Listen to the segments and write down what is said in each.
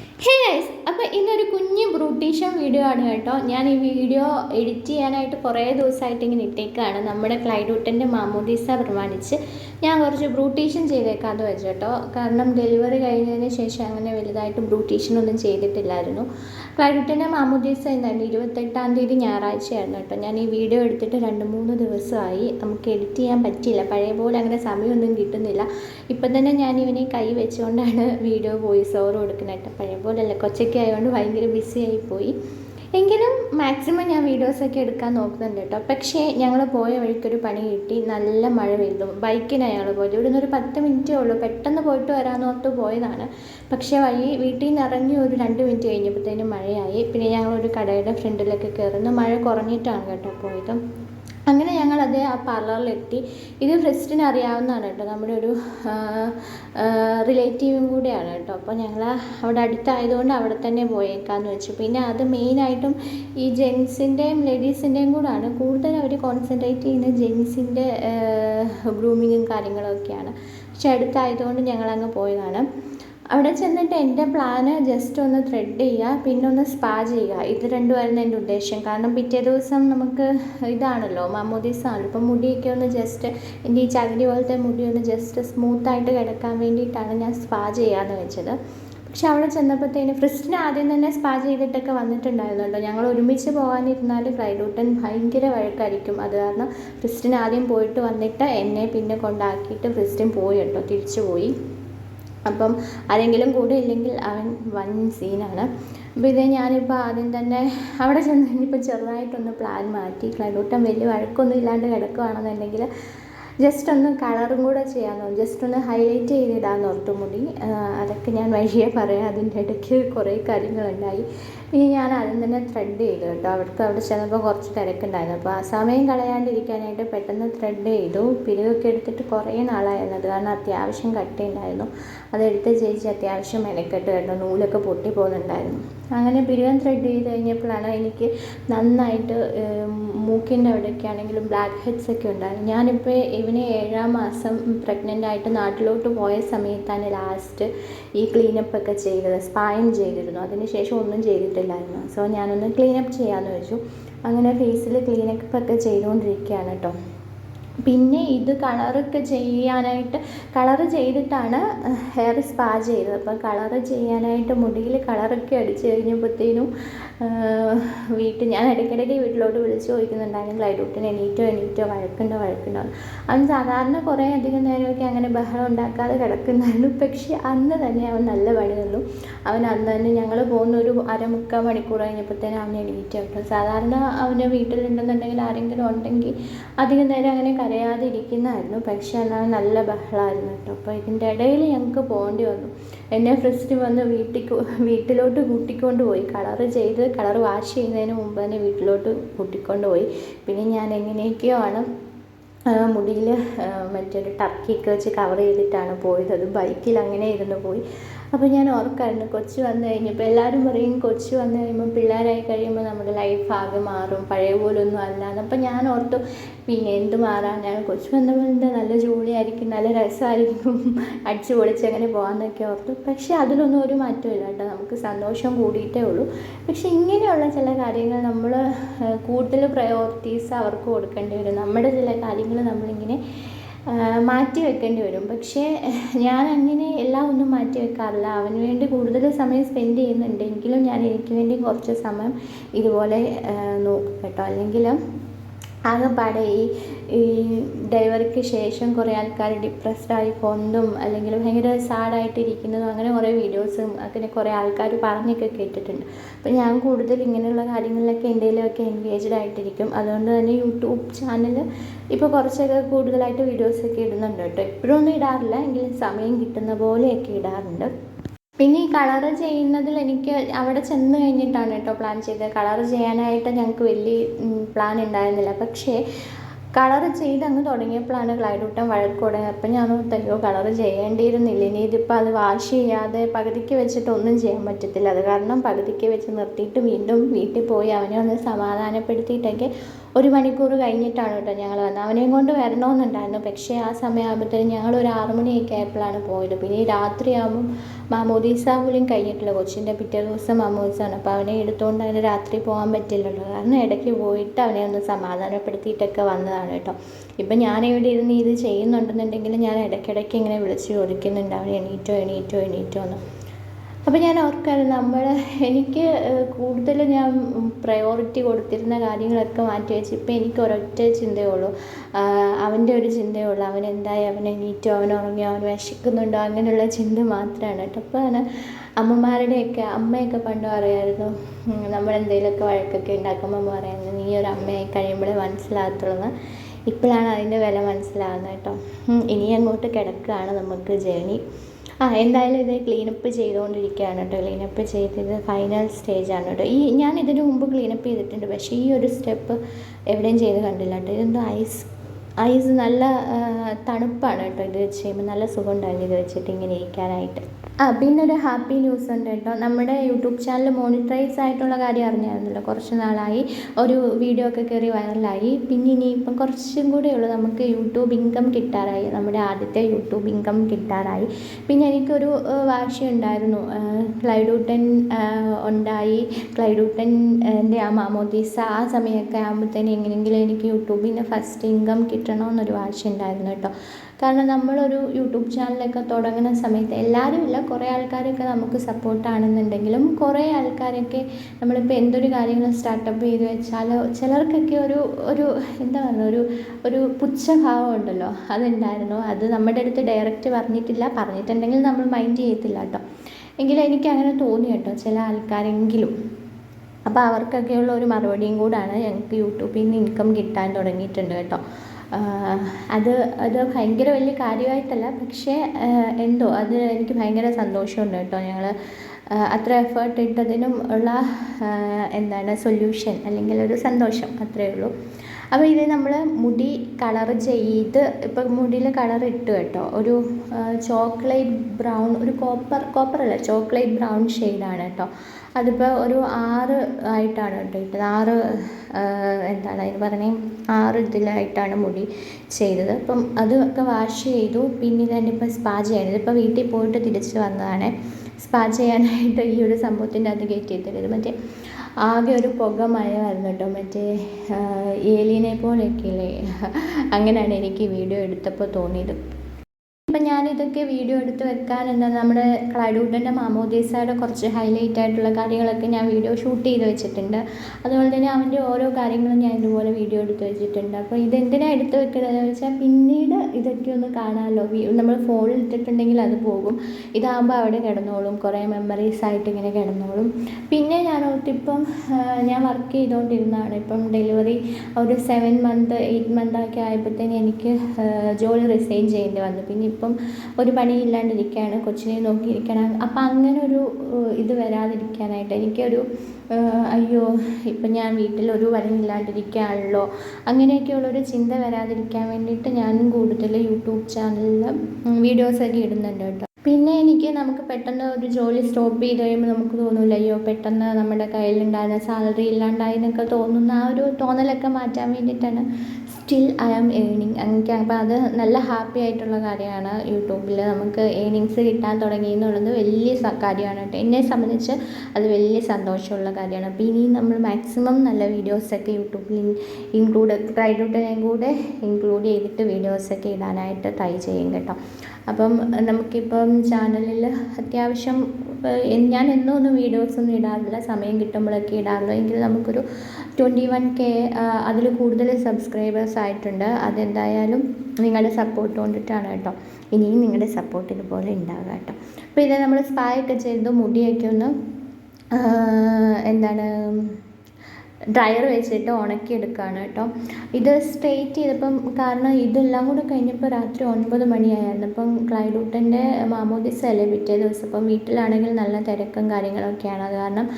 Hey അപ്പോൾ ഇന്നൊരു കുഞ്ഞ് ബ്രൂട്ടീഷൻ വീഡിയോ ആണ് കേട്ടോ. ഞാൻ ഈ വീഡിയോ എഡിറ്റ് ചെയ്യാനായിട്ട് കുറേ ദിവസമായിട്ട് ഇങ്ങനെ ഇട്ടേക്കാണ്. നമ്മുടെ ക്ലൈഡൂട്ടന്റെ മാമോദീസ പ്രമാണിച്ച് ഞാൻ കുറച്ച് ബ്രൂട്ടീഷൻ ചെയ്തേക്കാന്ന് വെച്ചു കേട്ടോ. കാരണം ഡെലിവറി കഴിഞ്ഞതിന് ശേഷം അങ്ങനെ വലുതായിട്ട് ബ്രൂട്ടീഷൻ ഒന്നും ചെയ്തിട്ടില്ലായിരുന്നു. ക്ലൈഡൂട്ടന്റെ മാമോദീസ എന്തായിരുന്നു? ഇരുപത്തെട്ടാം തീയതി ഞായറാഴ്ചയായിരുന്നു കേട്ടോ. ഞാൻ ഈ വീഡിയോ എടുത്തിട്ട് രണ്ട് മൂന്ന് ദിവസമായി. നമുക്ക് എഡിറ്റ് ചെയ്യാൻ പറ്റിയില്ല. പഴയ പോലെ അങ്ങനെ സമയമൊന്നും കിട്ടുന്നില്ല. ഇപ്പം തന്നെ ഞാൻ ഇവനെ കൈ വെച്ചുകൊണ്ടാണ് വീഡിയോ വോയിസ് ഓവർ കൊടുക്കുന്നത് കേട്ടോ. പഴയ പോലെയല്ല. കൊച്ചൊക്കെ ആയതുകൊണ്ട് ഭയങ്കര ബിസി ആയിപ്പോയി. എങ്കിലും മാക്സിമം ഞാൻ വീഡിയോസൊക്കെ എടുക്കാൻ നോക്കുന്നുണ്ട് കേട്ടോ പക്ഷേ ഞങ്ങൾ പോയ വഴിക്കൊരു പണി കിട്ടി. നല്ല മഴ പെയ്തു. ബൈക്കിനാണ് ഞങ്ങൾ പോയത്. ഇവിടെ നിന്ന് ഒരു പത്ത് മിനിറ്റേ ഉള്ളൂ. പെട്ടെന്ന് പോയിട്ട് വരാമെന്ന് ഓർത്ത് പോയതാണ്. പക്ഷേ വഴി വീട്ടിൽ നിന്ന് ഇറങ്ങി ഒരു രണ്ട് മിനിറ്റ് കഴിഞ്ഞപ്പോഴത്തേനും മഴയായി. പിന്നെ ഞങ്ങളൊരു കടയുടെ ഫ്രണ്ടിലൊക്കെ കയറുന്നു മഴ കുറഞ്ഞിട്ടാണ് കേട്ടോ പോയത്. അങ്ങനെ അതേ ആ പാർലറിലെത്തി ഇത് ഫെസ്റ്റിന് അറിയാവുന്നതാണ് കേട്ടോ. നമ്മുടെ ഒരു റിലേറ്റീവും കൂടെയാണ് കേട്ടോ. അപ്പോൾ ഞങ്ങൾ അവിടെ അടുത്തായതുകൊണ്ട് അവിടെ തന്നെ പോയേക്കാന്ന് വെച്ചു. പിന്നെ അത് മെയിനായിട്ടും ഈ ജെൻസിന്റെയും ലേഡീസിന്റെയും കൂടാണ്. കൂടുതൽ അവർ കോൺസെൻട്രേറ്റ് ചെയ്യുന്ന ജെൻസിന്റെ ഗ്രൂമിങ്ങും കാര്യങ്ങളൊക്കെയാണ്. പക്ഷെ അടുത്തായതുകൊണ്ട് ഞങ്ങളങ്ങ് പോയതാണ്. അവിടെ ചെന്നിട്ട് എന്റെ പ്ലാന് ജസ്റ്റ് ഒന്ന് ത്രെഡ് ചെയ്യുക പിന്നെ ഒന്ന് സ്പാ ചെയ്യുക. ഇത് രണ്ടുമായിരുന്നു എന്റെ ഉദ്ദേശം. കാരണം പിറ്റേ ദിവസം നമുക്ക് ഇതാണല്ലോ മാമോദീസ ആണല്ലോ ഇപ്പം മുടിയൊക്കെ ഒന്ന് ജസ്റ്റ് എന്റെ ഈ ചകിരി പോലത്തെ മുടി ഒന്ന് ജസ്റ്റ് സ്മൂത്തായിട്ട് കിടക്കാൻ വേണ്ടിയിട്ടാണ് ഞാൻ സ്പാ ചെയ്യാമെന്ന് വെച്ചത്. പക്ഷെ അവിടെ ചെന്നപ്പോഴത്തേന് ഫ്രിസ്റ്റിന് ആദ്യം തന്നെ സ്പാ ചെയ്തിട്ടൊക്കെ വന്നിട്ടുണ്ടായിരുന്നുണ്ടോ ഞങ്ങൾ ഒരുമിച്ച് പോകാനിരുന്നാൽ ക്രൈഡൂട്ടൻ ഭയങ്കര വഴക്കായിരിക്കും. അത് കാരണം ഫ്രിസ്റ്റിന് ആദ്യം പോയിട്ട് വന്നിട്ട് എന്നെ പിന്നെ കൊണ്ടാക്കിയിട്ട് ഫ്രിസ്റ്റിൻ പോയി കേട്ടോ തിരിച്ചു പോയി. അപ്പം ആരെങ്കിലും കൂടെ ഇല്ലെങ്കിൽ അവൻ വൻ സീനാണ്. അപ്പോൾ ഇതേ ഞാനിപ്പോൾ ആദ്യം തന്നെ അവിടെ ചെന്ന് കഴിഞ്ഞപ്പോൾ ചെറുതായിട്ടൊന്ന് പ്ലാൻ മാറ്റി. ക്ലൈഡൂട്ടം വലിയ വഴക്കൊന്നും ഇല്ലാണ്ട് കിടക്കുകയാണെന്നുണ്ടെങ്കിൽ ജസ്റ്റ് ഒന്ന് കളറും കൂടെ ചെയ്യാമെന്ന് ജസ്റ്റ് ഒന്ന് ഹൈലൈറ്റ് ചെയ്തിടാമെന്ന് ഓർത്തു മുടി. അതൊക്കെ ഞാൻ വഴിയെ പറയാം. അതിന്റെ ഇടയ്ക്ക് കുറേ കാര്യങ്ങളുണ്ടായി. ഇനി ഞാൻ ആദ്യം തന്നെ ത്രെഡ് ചെയ്തു കേട്ടോ. അവിടുത്തെ അവിടെ ചെന്നപ്പോൾ കുറച്ച് തിരക്കുണ്ടായിരുന്നു. അപ്പോൾ ആ സമയം കളയാണ്ടിരിക്കാനായിട്ട് പെട്ടെന്ന് ത്രെഡ് ചെയ്തു. പിരിവൊക്കെ എടുത്തിട്ട് കുറേ നാളായിരുന്നു അത് കാരണം അത്യാവശ്യം കട്ടിയുണ്ടായിരുന്നു. അതെടുത്ത് ചേച്ചി അത്യാവശ്യം മെനക്കെട്ട് കേട്ടോ. നൂലൊക്കെ പൊട്ടി പോകുന്നുണ്ടായിരുന്നു. അങ്ങനെ പിരിവൻ ത്രെഡ് ചെയ്ത് കഴിഞ്ഞപ്പോഴാണ് എനിക്ക് നന്നായിട്ട് മൂക്കിന്റെ അവിടെയൊക്കെ ആണെങ്കിലും ബ്ലാക്ക് ഹെഡ്സ് ഒക്കെ ഉണ്ടായിരുന്നു. ഞാനിപ്പോൾ ഇവന് ഏഴാം മാസം പ്രഗ്നന്റ് ആയിട്ട് നാട്ടിലോട്ട് പോയ സമയത്താണ് ലാസ്റ്റ് ഈ ക്ലീനപ്പ് ഒക്കെ ചെയ്തത്. സ്പായം ചെയ്തിരുന്നു. അതിന് ശേഷം ഒന്നും ചെയ്തിട്ടില്ലായിരുന്നു. സോ ഞാനൊന്ന് ക്ലീനപ്പ് ചെയ്യാമെന്ന് വെച്ചു. അങ്ങനെ ഫേസിൽ ക്ലീനപ്പ് ഒക്കെ ചെയ്തുകൊണ്ടിരിക്കുകയാണ് കേട്ടോ പിന്നെ ഇത് കളറൊക്കെ ചെയ്യാനായിട്ട് കളറ് ചെയ്തിട്ടാണ് ഹെയർ സ്പാ ചെയ്തത്. അപ്പോൾ കളറ് ചെയ്യാനായിട്ട് മുടിയിൽ കളറൊക്കെ അടിച്ചു കഴിഞ്ഞപ്പോഴത്തേനും വീട്ടിൽ ഞാൻ ഇടയ്ക്കിടയ്ക്ക് വീട്ടിലോട്ട് വിളിച്ച് ചോദിക്കുന്നുണ്ടായിരുന്നു ക്ലൈഡൂട്ടിന് എണീറ്റോ എണീറ്റോ വഴക്കുണ്ടോ വഴക്കുണ്ടോ? അവൻ സാധാരണ കുറേ അധികം നേരമൊക്കെ അങ്ങനെ ബഹളം ഉണ്ടാക്കാതെ കിടക്കുന്നായിരുന്നു. പക്ഷേ അന്ന് തന്നെ അവൻ നല്ല പണി തന്നു. അവൻ അന്ന് തന്നെ ഞങ്ങൾ പോകുന്ന ഒരു അരമുക്കാൽ മണിക്കൂർ കഴിഞ്ഞപ്പോഴത്തേനും അവൻ എണീറ്റ് കിട്ടും സാധാരണ അവന് വീട്ടിലുണ്ടെന്നുണ്ടെങ്കിൽ ആരെങ്കിലും ഉണ്ടെങ്കിൽ അധികം നേരം അങ്ങനെ കരയാതെ ഇരിക്കുന്നതായിരുന്നു പക്ഷേ എന്നാൽ നല്ല ബഹളമായിരുന്നു കേട്ടോ. അപ്പോൾ ഇതിന്റെ ഇടയിൽ ഞങ്ങൾക്ക് പോകേണ്ടി വന്നു. എന്നെ ഫസ്റ്റ് വന്ന് വീട്ടിൽ വീട്ടിലോട്ട് കൂട്ടിക്കൊണ്ട് പോയി. കളറ് ചെയ്ത് കളർ വാഷ് ചെയ്യുന്നതിന് മുമ്പ് തന്നെ വീട്ടിലോട്ട് കൂട്ടിക്കൊണ്ട് പോയി. പിന്നെ ഞാൻ എങ്ങനെയൊക്കെയോ ആണ് മുടിയിൽ മറ്റൊരു ടർക്കിയൊക്കെ വെച്ച് കവർ ചെയ്തിട്ടാണ് പോയത്. അത് ബൈക്കിൽ അങ്ങനെ ഇരുന്ന് പോയി. അപ്പോൾ ഞാൻ ഓർക്കായിരുന്നു കൊച്ചു വന്നു കഴിഞ്ഞപ്പോൾ എല്ലാവരും പറയും കൊച്ചു വന്നു കഴിയുമ്പോൾ പിള്ളേരായി കഴിയുമ്പോൾ നമ്മുടെ ലൈഫ് ആകെ മാറും പഴയ പോലൊന്നും അല്ലാന്ന് അപ്പോൾ ഞാൻ ഓർത്തു പിന്നെ എന്ത് മാറാനാണ് കൊച്ചു വന്നപ്പോൾ നല്ല ജോലിയായിരിക്കും നല്ല രസമായിരിക്കും അടിച്ചു പൊളിച്ച് അങ്ങനെ പോകാമെന്നൊക്കെ ഓർത്തു. പക്ഷേ അതിലൊന്നും ഒരു മാറ്റമില്ല കേട്ടോ നമുക്ക് സന്തോഷം കൂടിയിട്ടേ ഉള്ളൂ. പക്ഷേ ഇങ്ങനെയുള്ള ചില കാര്യങ്ങൾ നമ്മൾ കൂടുതൽ പ്രയോറിറ്റീസ് അവർക്ക് കൊടുക്കേണ്ടി വരും. നമ്മുടെ ചില കാര്യങ്ങൾ നമ്മളിങ്ങനെ മാറ്റി വെക്കേണ്ടി വരും. പക്ഷേ ഞാൻ അങ്ങനെ എല്ലാം ഒന്നും മാറ്റി വെക്കാറില്ല. അവന് വേണ്ടി കൂടുതൽ സമയം സ്പെൻഡ് ചെയ്യുന്നുണ്ടെങ്കിലും ഞാൻ എനിക്ക് വേണ്ടി കുറച്ച് സമയം ഇതുപോലെ നോക്കും കേട്ടോ. അല്ലെങ്കിൽ ആകെപ്പാടെ ഈ ഈ ഡെലിവറിക്ക് ശേഷം കുറേ ആൾക്കാർ ഡിപ്രസ്ഡ് ആയി പോകുന്നതും അല്ലെങ്കിൽ ഭയങ്കര സാഡായിട്ട് ഇരിക്കുന്നതും അങ്ങനെ കുറേ വീഡിയോസും അങ്ങനെ കുറേ ആൾക്കാർ പറഞ്ഞൊക്കെ കേട്ടിട്ടുണ്ട്. അപ്പോൾ ഞാൻ കൂടുതൽ ഇങ്ങനെയുള്ള കാര്യങ്ങളിലൊക്കെ എന്തെങ്കിലുമൊക്കെ എൻഗേജ്ഡ് ആയിട്ടിരിക്കും. അതുകൊണ്ട് തന്നെ യൂട്യൂബ് ചാനൽ ഇപ്പോൾ കുറച്ചൊക്കെ കൂടുതലായിട്ട് വീഡിയോസൊക്കെ ഇടുന്നുണ്ട് കേട്ടോ. എപ്പോഴൊന്നും ഇടാറില്ല. എങ്കിലും സമയം കിട്ടുന്ന പോലെയൊക്കെ ഇടാറുണ്ട്. പിന്നെ ഈ കളറ് ചെയ്യുന്നതിൽ എനിക്ക് അവിടെ ചെന്ന് കഴിഞ്ഞിട്ടാണ് കേട്ടോ പ്ലാൻ ചെയ്തത്. കളറ് ചെയ്യാനായിട്ട് ഞങ്ങൾക്ക് വലിയ പ്ലാൻ ഉണ്ടായിരുന്നില്ല. പക്ഷേ കളറ് ചെയ്ത് അങ്ങ് തുടങ്ങിയപ്പോഴാണ് ക്ലൈഡൂട്ടൻ വഴക്ക് തുടങ്ങിയത്. അപ്പം ഞാൻ തയ്യോ കളറ് ചെയ്യേണ്ടിയിരുന്നില്ല. ഇനി ഇതിപ്പോൾ അത് വാഷ് ചെയ്യാതെ പകുതിക്ക് വെച്ചിട്ട് ഒന്നും ചെയ്യാൻ പറ്റത്തില്ല. അത് കാരണം പകുതിക്ക് വെച്ച് നിർത്തിയിട്ട് വീണ്ടും വീട്ടിൽ പോയി അവനെ ഒന്ന് സമാധാനപ്പെടുത്തിയിട്ടൊക്കെ ഒരു മണിക്കൂർ കഴിഞ്ഞിട്ടാണ് കേട്ടോ ഞങ്ങൾ വന്നത്. അവനെയും കൊണ്ട് വരണമെന്നുണ്ടായിരുന്നു. പക്ഷേ ആ സമയമാകുമ്പോഴത്തേനും ഞങ്ങൾ ഒരു ആറ് മണിയൊക്കെ ആയപ്പോഴാണ് പോയത്. പിന്നെ ഈ രാത്രിയാകുമ്പം മാമോദീസ പോലും കഴിഞ്ഞിട്ടില്ല. കൊച്ചിന്റെ പിറ്റേ ദിവസം മാമോദീസാണ് അപ്പോൾ അവനെ എടുത്തുകൊണ്ട് അവന് രാത്രി പോകാൻ പറ്റില്ലല്ലോ. കാരണം ഇടയ്ക്ക് പോയിട്ട് അവനെ ഒന്ന് സമാധാനപ്പെടുത്തിയിട്ടൊക്കെ വന്നതാണ് കേട്ടോ. ഇപ്പം ഇവിടെ ഇരുന്ന് ഇത് ചെയ്യുന്നുണ്ടെന്നുണ്ടെങ്കിൽ ഞാൻ ഇടയ്ക്കിടയ്ക്ക് ഇങ്ങനെ വിളിച്ച് ചോദിക്കുന്നുണ്ട്. അവൻ എണീറ്റോ എണീറ്റോ എണീറ്റോ എന്ന്. അപ്പോൾ ഞാൻ ഓർക്കായിരുന്നു നമ്മൾ എനിക്ക് കൂടുതൽ ഞാൻ പ്രയോറിറ്റി കൊടുത്തിരുന്ന കാര്യങ്ങളൊക്കെ മാറ്റി വെച്ച് ഇപ്പോൾ എനിക്ക് ഒരൊറ്റ ചിന്തയേ ഉള്ളൂ അവന്റെ ഒരു ചിന്തയേ ഉള്ളൂ അവൻ എന്തായി അവൻ എണീറ്റോ അവൻ ഉറങ്ങിയോ അവൻ വിശക്കുന്നുണ്ടോ അങ്ങനെയുള്ള ചിന്ത മാത്രമാണ് കേട്ടോ. അപ്പോൾ ആണ് അമ്മമാരുടെയൊക്കെ അമ്മയൊക്കെ പണ്ട് പറയായിരുന്നു നമ്മളെന്തെങ്കിലുമൊക്കെ വഴക്കൊക്കെ ഉണ്ടാക്കുമ്പോൾ പറയുന്നത് നീ ഒരു അമ്മയായി കഴിയുമ്പോഴേ മനസ്സിലാകത്തുള്ളൂ ഇപ്പോഴാണ് അതിന്റെ വില മനസ്സിലാകുന്നത് കേട്ടോ. ഇനി അങ്ങോട്ട് കിടക്കുകയാണ് നമുക്ക് ജേണി. ആ എന്തായാലും ഇത് ക്ലീനപ്പ് ചെയ്തുകൊണ്ടിരിക്കുകയാണ് കേട്ടോ. ക്ലീനപ്പ് ചെയ്ത് ഇത് ഫൈനൽ സ്റ്റേജാണ് കേട്ടോ. ഈ ഞാൻ ഇതിന് മുമ്പ് ക്ലീനപ്പ് ചെയ്തിട്ടുണ്ട്. പക്ഷേ ഈ ഒരു സ്റ്റെപ്പ് എവിടെയും ചെയ്ത് കണ്ടില്ല കേട്ടോ. ഇതെന്തോ ഐസ് ഐസ് നല്ല തണുപ്പാണ് കേട്ടോ ഇത് വെച്ച് കഴിയുമ്പോൾ നല്ല സുഖം ഉണ്ടായിരുന്നു ഇത് വെച്ചിട്ട് ഇങ്ങനെ ഇരിക്കാനായിട്ട്. ആ പിന്നെ ഒരു ഹാപ്പി ന്യൂസ് ഉണ്ട് കേട്ടോ. നമ്മുടെ യൂട്യൂബ് ചാനൽ മോണിറ്റൈസ് ആയിട്ടുള്ള കാര്യം അറിഞ്ഞായിരുന്നല്ലോ. കുറച്ച് നാളായി ഒരു വീഡിയോ ഒക്കെ കയറി വൈറലായി. പിന്നെ ഇനിയിപ്പം കുറച്ചും കൂടെ ഉള്ളൂ നമുക്ക് യൂട്യൂബ് ഇൻകം കിട്ടാറായി. നമ്മുടെ ആദ്യത്തെ യൂട്യൂബ് ഇൻകം കിട്ടാറായി. പിന്നെ എനിക്കൊരു വാശി ഉണ്ടായിരുന്നു. ക്ലൈഡൂട്ടൻ ഉണ്ടായി. ക്ലൈഡൂട്ടന്റെ ആ മാമോദീസ ആ സമയമൊക്കെ ആകുമ്പോഴത്തേനും എങ്ങനെയെങ്കിലും എനിക്ക് യൂട്യൂബിൽ ഫസ്റ്റ് ഇൻകം കിട്ടണമെന്നൊരു വാശി ഉണ്ടായിരുന്നു കേട്ടോ. കാരണം നമ്മളൊരു യൂട്യൂബ് ചാനലൊക്കെ തുടങ്ങുന്ന സമയത്ത് എല്ലാവരും ഇല്ല കുറേ ആൾക്കാരൊക്കെ നമുക്ക് സപ്പോർട്ടാണെന്നുണ്ടെങ്കിലും കുറേ ആൾക്കാരൊക്കെ നമ്മളിപ്പോൾ എന്തൊരു കാര്യങ്ങൾ സ്റ്റാർട്ടപ്പ് ചെയ്ത് വെച്ചാലോ ചിലർക്കൊക്കെ ഒരു ഒരു എന്താ പറയുക ഒരു ഒരു പുച്ഛഭാവം ഉണ്ടല്ലോ അതുണ്ടായിരുന്നു. അത് നമ്മുടെ അടുത്ത് ഡയറക്റ്റ് പറഞ്ഞിട്ടില്ല. പറഞ്ഞിട്ടുണ്ടെങ്കിൽ നമ്മൾ മൈൻഡ് ചെയ്യത്തില്ല കേട്ടോ. എങ്കിലും എനിക്ക് അങ്ങനെ തോന്നി കേട്ടോ ചില ആൾക്കാരെങ്കിലും. അപ്പോൾ അവർക്കൊക്കെയുള്ള ഒരു മറുപടിയും കൂടാണ് ഞങ്ങൾക്ക് യൂട്യൂബിൽ നിന്ന് ഇൻകം കിട്ടാൻ തുടങ്ങിയിട്ടുണ്ട് കേട്ടോ. അത് അത് ഭയങ്കര വലിയ കാര്യമായിട്ടല്ല പക്ഷേ എന്തോ അത് എനിക്ക് ഭയങ്കര സന്തോഷമുണ്ട് കേട്ടോ. ഞങ്ങൾ അത്ര എഫേർട്ട് ഇട്ടതിനും ഉള്ള എന്താണ് സൊല്യൂഷൻ അല്ലെങ്കിൽ ഒരു സന്തോഷം അത്രയേ ഉള്ളൂ. അപ്പോൾ ഇത് നമ്മൾ മുടി കളർ ചെയ്ത് ഇപ്പം മുടിയിൽ കളർ ഇട്ട് കേട്ടോ. ഒരു ചോക്ലേറ്റ് ബ്രൗൺ ഒരു കോപ്പർ കോപ്പർ അല്ല ചോക്ലേറ്റ് ബ്രൗൺ ഷെയ്ഡാണ് കേട്ടോ. അതിപ്പോൾ ഒരു ആറ് ആയിട്ടാണ് കേട്ടോ ഇട്ടത്. ആറ് എന്താണ് അതിന് പറഞ്ഞത് ആറ് ഇതിലായിട്ടാണ് മുടി ചെയ്തത്. അപ്പം അതൊക്കെ വാഷ് ചെയ്തു. പിന്നെ ഇപ്പം സ്പാ ചെയ്യണത്. ഇതിപ്പോൾ വീട്ടിൽ പോയിട്ട് തിരിച്ച് വന്നതാണ്. സ്പാ ചെയ്യാനായിട്ട് ഈ ഒരു സംഭവത്തിന്റെ അത് കയറ്റിയത് മറ്റേ ആകെ ഒരു പുക മയമായിരുന്നു കേട്ടോ. മറ്റേ ഏലിയനെ പോലെയൊക്കെ ഇല്ലേ അങ്ങനെയാണ് എനിക്ക് വീഡിയോ എടുത്തപ്പോൾ തോന്നിയത്. ഇപ്പം ഞാനിതൊക്കെ വീഡിയോ എടുത്ത് വെക്കാൻ എന്താ നമ്മുടെ ക്ലൈഡൂട്ടന്റെ മാമോദീസയുടെ കുറച്ച് ഹൈലൈറ്റ് ആയിട്ടുള്ള കാര്യങ്ങളൊക്കെ ഞാൻ വീഡിയോ ഷൂട്ട് ചെയ്ത് വെച്ചിട്ടുണ്ട്. അതുപോലെ തന്നെ അവന്റെ ഓരോ കാര്യങ്ങളും ഞാൻ ഇതുപോലെ വീഡിയോ എടുത്ത് വെച്ചിട്ടുണ്ട്. അപ്പോൾ ഇതെന്തിനാണ് എടുത്ത് വെക്കുന്നതെന്ന് വെച്ചാൽ പിന്നീട് ഇതൊക്കെ ഒന്ന് കാണാമല്ലോ നമ്മൾ ഫോണിൽ ഇട്ടിട്ടുണ്ടെങ്കിൽ അത് പോകും. ഇതാകുമ്പോൾ അവിടെ കിടന്നോളും. കുറേ മെമ്മറീസ് ആയിട്ട് ഇങ്ങനെ കിടന്നോളും. പിന്നെ ഞാൻ ഓർത്തിപ്പം ഞാൻ വർക്ക് ചെയ്തുകൊണ്ടിരുന്നതാണ് ഇപ്പം ഡെലിവറി ഒരു സെവൻ മന്ത് എയ്റ്റ് മന്ത് ഒക്കെ ആയപ്പോഴത്തേന് എനിക്ക് ജോലി റിസൈൻ ചെയ്യേണ്ടി വന്നു. പിന്നെ ഇപ്പം ഒരു പണിയില്ലാണ്ടിരിക്കുകയാണ് കൊച്ചിനെ നോക്കിയിരിക്കണം. അപ്പം അങ്ങനെ ഒരു ഇത് വരാതിരിക്കാനായിട്ട് എനിക്കൊരു അയ്യോ ഇപ്പം ഞാൻ വീട്ടിൽ ഒരു പണിയില്ലാണ്ടിരിക്കുകയാണല്ലോ അങ്ങനെയൊക്കെയുള്ളൊരു ചിന്ത വരാതിരിക്കാൻ വേണ്ടിയിട്ട് ഞാനും കൂടുതൽ യൂട്യൂബ് ചാനലിൽ വീഡിയോസൊക്കെ ഇടുന്നുണ്ട് കേട്ടോ. പിന്നെ എനിക്ക് നമുക്ക് പെട്ടെന്ന് ഒരു ജോലി സ്റ്റോപ്പ് ചെയ്ത് കഴിയുമ്പോൾ നമുക്ക് തോന്നില്ല അയ്യോ പെട്ടെന്ന് നമ്മുടെ കയ്യിലുണ്ടായിരുന്ന സാലറി ഇല്ലാണ്ടായി എന്നൊക്കെ തോന്നുന്ന ആ ഒരു തോന്നലൊക്കെ മാറ്റാൻ വേണ്ടിയിട്ടാണ് സ്റ്റിൽ ഐ ആം ഏണിങ് എനിക്ക് അപ്പം അത് നല്ല ഹാപ്പി ആയിട്ടുള്ള കാര്യമാണ് യൂട്യൂബിൽ നമുക്ക് ഏണിങ്സ് കിട്ടാൻ തുടങ്ങി എന്നുള്ളത് വലിയ കാര്യമാണ് കേട്ടോ. എന്നെ സംബന്ധിച്ച് അത് വലിയ സന്തോഷമുള്ള കാര്യമാണ്. അപ്പോൾ ഇനിയും നമ്മൾ മാക്സിമം നല്ല വീഡിയോസൊക്കെ യൂട്യൂബിൽ ഇൻക്ലൂഡ് ക്രൈഡൂട്ടിനെയും കൂടെ ഇൻക്ലൂഡ് ചെയ്തിട്ട് വീഡിയോസൊക്കെ ഇടാനായിട്ട് ട്രൈ ചെയ്യും കേട്ടോ. അപ്പം നമുക്കിപ്പം ചാനലിൽ അത്യാവശ്യം ഞാൻ എന്നും ഒന്നും വീഡിയോസൊന്നും ഇടാറില്ല സമയം കിട്ടുമ്പോഴൊക്കെ ഇടാറുള്ളൂ എങ്കിൽ നമുക്കൊരു ട്വന്റി വൺ കെ അതിൽ കൂടുതൽ സബ്സ്ക്രൈബേഴ്സ് ആയിട്ടുണ്ട്. അതെന്തായാലും നിങ്ങളുടെ സപ്പോർട്ട് കൊണ്ടിട്ടാണ് കേട്ടോ. ഇനിയും നിങ്ങളുടെ സപ്പോർട്ട് ഇതുപോലെ ഉണ്ടാകുക കേട്ടോ. അപ്പോൾ ഇത് നമ്മൾ സ്പായൊക്കെ ചെയ്തു മുടിയൊക്കെ ഒന്ന് എന്താണ് ഡ്രയർ വെച്ചിട്ട് ഉണക്കിയെടുക്കുകയാണ് കേട്ടോ ഇത് സ്ട്രെയിറ്റ് ചെയ്തപ്പം കാരണം ഇതെല്ലാം കൂടെ കഴിഞ്ഞപ്പോൾ രാത്രി ഒൻപത് മണിയായിരുന്നു. അപ്പം ക്ലൈഡൂട്ടന്റെ മാമോദിസ അല്ലേ പിറ്റേ ദിവസം. അപ്പം വീട്ടിലാണെങ്കിൽ നല്ല തിരക്കും കാര്യങ്ങളൊക്കെയാണ്. അത് കാരണം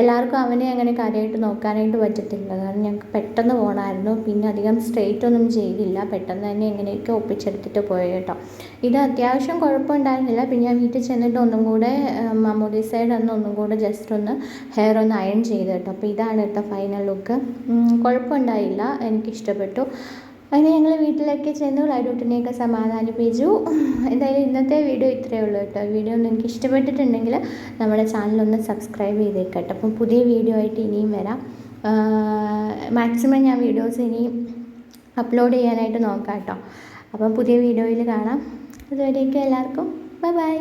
എല്ലാവർക്കും അവനെ അങ്ങനെ കാര്യമായിട്ട് നോക്കാനായിട്ട് പറ്റത്തില്ല. കാരണം ഞങ്ങൾക്ക് പെട്ടെന്ന് പോകണമായിരുന്നു പിന്നെ അധികം സ്ട്രെയിറ്റ് ഒന്നും ചെയ്തില്ല. പെട്ടെന്ന് തന്നെ എങ്ങനെയൊക്കെ ഒപ്പിച്ചെടുത്തിട്ട് പോയി കേട്ടോ ഇത് അത്യാവശ്യം കുഴപ്പമുണ്ടായിരുന്നില്ല. പിന്നെ ഞാൻ വീട്ടിൽ ചെന്നിട്ട് ഒന്നും കൂടെ മാമോദിസയുടെ അന്ന് ഒന്നും കൂടെ ജസ്റ്റ് ഒന്ന് ഹെയർ ഒന്ന് അയൺ ചെയ്ത് കേട്ടോ. അപ്പോൾ ഇതാണ് കേട്ടോ ഫൈനൽ ഫൈനൽ ലുക്ക് കുഴപ്പമുണ്ടായില്ല. എനിക്കിഷ്ടപ്പെട്ടു. അങ്ങനെ ഞങ്ങൾ വീട്ടിലൊക്കെ ചെന്നു. ലൈഡൂട്ടിനെയൊക്കെ സമാധാനിപ്പിച്ചു. എന്തായാലും ഇന്നത്തെ വീഡിയോ ഇത്രയേ ഉള്ളൂ കേട്ടോ. വീഡിയോ ഒന്ന് എനിക്ക് ഇഷ്ടപ്പെട്ടിട്ടുണ്ടെങ്കിൽ നമ്മുടെ ചാനലൊന്ന് സബ്സ്ക്രൈബ് ചെയ്തേക്കട്ടെ അപ്പം പുതിയ വീഡിയോ ആയിട്ട് ഇനിയും വരാം. മാക്സിമം ഞാൻ വീഡിയോസ് ഇനിയും അപ്ലോഡ് ചെയ്യാനായിട്ട് നോക്കാം കേട്ടോ. അപ്പം പുതിയ വീഡിയോയിൽ കാണാം. അതുവരേക്കും എല്ലാവർക്കും. Bye bye